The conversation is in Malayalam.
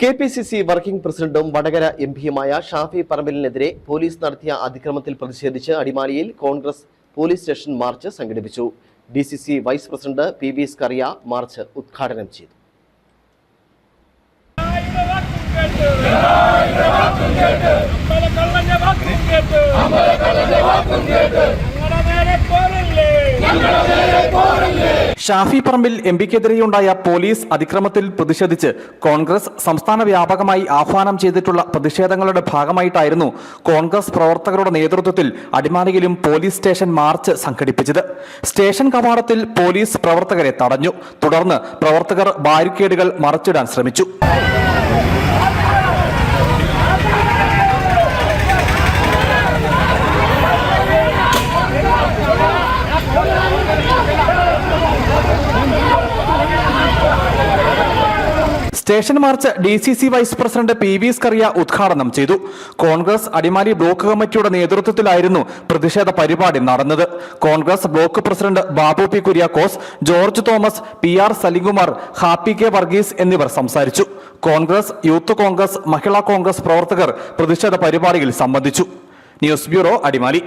K P C C working പ്രസിഡന്റും വടകര എം പിയുമായ ഷാഫി പറമ്പലിനെതിരെ പോലീസ് നടത്തിയ അതിക്രമത്തിൽ പ്രതിഷേധിച്ച് അടിമാലിയിൽ കോൺഗ്രസ് പോലീസ് സ്റ്റേഷൻ മാർച്ച് സംഘടിപ്പിച്ചു. D C C vice president P V Scaria march ഉദ്ഘാടനം ചെയ്തു. ഷാഫി പറമ്പിൽ എം പിക്കെതിരെയുണ്ടായ പോലീസ് അതിക്രമത്തിൽ പ്രതിഷേധിച്ച് കോൺഗ്രസ് സംസ്ഥാന വ്യാപകമായി ആഹ്വാനം ചെയ്തിട്ടുള്ള പ്രതിഷേധങ്ങളുടെ ഭാഗമായിട്ടായിരുന്നു കോൺഗ്രസ് പ്രവർത്തകരുടെ നേതൃത്വത്തിൽ അടിമാലിയിലും പോലീസ് സ്റ്റേഷൻ മാർച്ച് സംഘടിപ്പിച്ചത്. സ്റ്റേഷൻ കവാടത്തിൽ പോലീസ് പ്രവർത്തകരെ തടഞ്ഞു. തുടർന്ന് പ്രവർത്തകർ ബാരിക്കേഡുകൾ മറച്ചിടാൻ ശ്രമിച്ചു. Station march D C C vice president P V Scaria ഉദ്ഘാടനം ചെയ്തു. കോൺഗ്രസ് അടിമാലി ബ്ലോക്ക് കമ്മിറ്റിയുടെ നേതൃത്വത്തിലായിരുന്നു പ്രതിഷേധ പരിപാടി നടന്നത്. Congress block president Babu P Kuriakose George Thomas P R Salimkumar Happy K Varghese എന്നിവർ സംസാരിച്ചു. കോൺഗ്രസ് യൂത്ത് കോൺഗ്രസ് മഹിളാ കോൺഗ്രസ് പ്രവർത്തകർ പ്രതിഷേധ പരിപാടിയിൽ സംബന്ധിച്ചു. News bureau Adimali.